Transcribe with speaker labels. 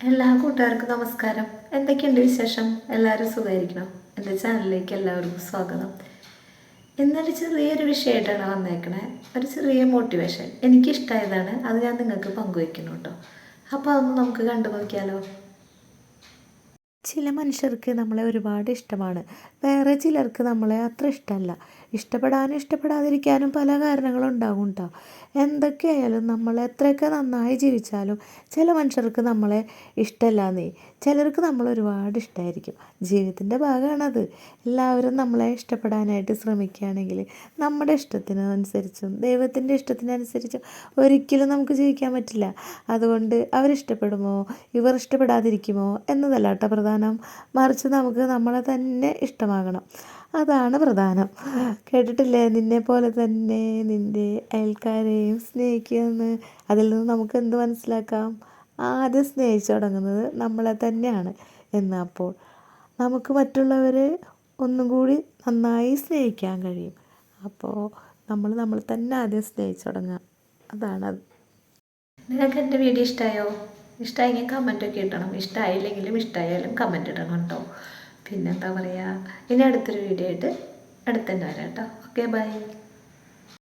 Speaker 1: എല്ലാ കൂട്ടുകാർക്കും നമസ്കാരം. എന്തൊക്കെയുണ്ട് വിശേഷം? എല്ലാവരും സുഖമായിരിക്കണം? എന്റെ ചാനലിലേക്ക് എല്ലാവർക്കും സ്വാഗതം. ഇന്നൊരു ചെറിയൊരു വിഷയമായിട്ടാണ് വന്നേക്കണേ. ഒരു ചെറിയ മോട്ടിവേഷൻ എനിക്കിഷ്ടമായതാണ്. അത് ഞാൻ നിങ്ങൾക്ക് പങ്കുവയ്ക്കുന്നു കേട്ടോ. അപ്പോൾ അതൊന്ന് നമുക്ക് കണ്ടു നോക്കിയാലോ. ചില മനുഷ്യർക്ക് നമ്മളെ ഒരുപാട് ഇഷ്ടമാണ്. വേറെ ചിലർക്ക് നമ്മളെ അത്ര ഇഷ്ടമല്ല. ഇഷ്ടപ്പെടാനും ഇഷ്ടപ്പെടാതിരിക്കാനും പല കാരണങ്ങളും ഉണ്ടാകും കേട്ടോ എന്തൊക്കെയായാലും നമ്മൾ എത്രയൊക്കെ നന്നായി ജീവിച്ചാലും ചില മനുഷ്യർക്ക് നമ്മളെ ഇഷ്ടമല്ലാന്നേ ചിലർക്ക് നമ്മൾ ഒരുപാട് ഇഷ്ടമായിരിക്കും ജീവിതത്തിന്റെ ഭാഗമാണത്. എല്ലാവരും നമ്മളെ ഇഷ്ടപ്പെടാനായിട്ട് ശ്രമിക്കുകയാണെങ്കിൽ നമ്മുടെ ഇഷ്ടത്തിനനുസരിച്ചും ദൈവത്തിന്റെ ഇഷ്ടത്തിനനുസരിച്ചും ഒരിക്കലും നമുക്ക് ജീവിക്കാൻ പറ്റില്ല. അതുകൊണ്ട് അവരിഷ്ടപ്പെടുമോ? ഇവർ ഇഷ്ടപ്പെടാതിരിക്കുമോ? എന്നതല്ല കേട്ടോ പ്രധാനം. മറിച്ച് നമുക്ക് നമ്മളെ തന്നെ ഇഷ്ടമാകണം. അതാണ് പ്രധാനം. കേട്ടിട്ടില്ലേ? നിന്നെ പോലെ തന്നെ നിന്റെ അയൽക്കാരെയും സ്നേഹിക്കുമെന്ന്. അതിൽ നിന്ന് നമുക്ക് എന്ത് മനസ്സിലാക്കാം? ആദ്യം സ്നേഹിച്ചു തുടങ്ങുന്നത് നമ്മളെ തന്നെയാണ്. എന്നപ്പോൾ നമുക്ക് മറ്റുള്ളവരെ ഒന്നും കൂടി നന്നായി സ്നേഹിക്കാൻ കഴിയും. അപ്പോൾ നമ്മൾ നമ്മൾ തന്നെ ആദ്യം സ്നേഹിച്ചു തുടങ്ങാം. അതാണ്. അത് നിങ്ങൾക്ക് എന്റെ വീഡിയോ ഇഷ്ടമായോ ഇഷ്ടമായെങ്കിൽ കമന്റൊക്കെ ഇടണം. ഇഷ്ടമായില്ലെങ്കിലും ഇഷ്ടമായാലും കമന്റ് ഇടണം കേട്ടോ. പിന്നെന്താ പറയുക ഇനി അടുത്തൊരു വീഡിയോ ആയിട്ട് അടുത്തന്നെ വരാം കേട്ടോ ഓക്കെ ബൈ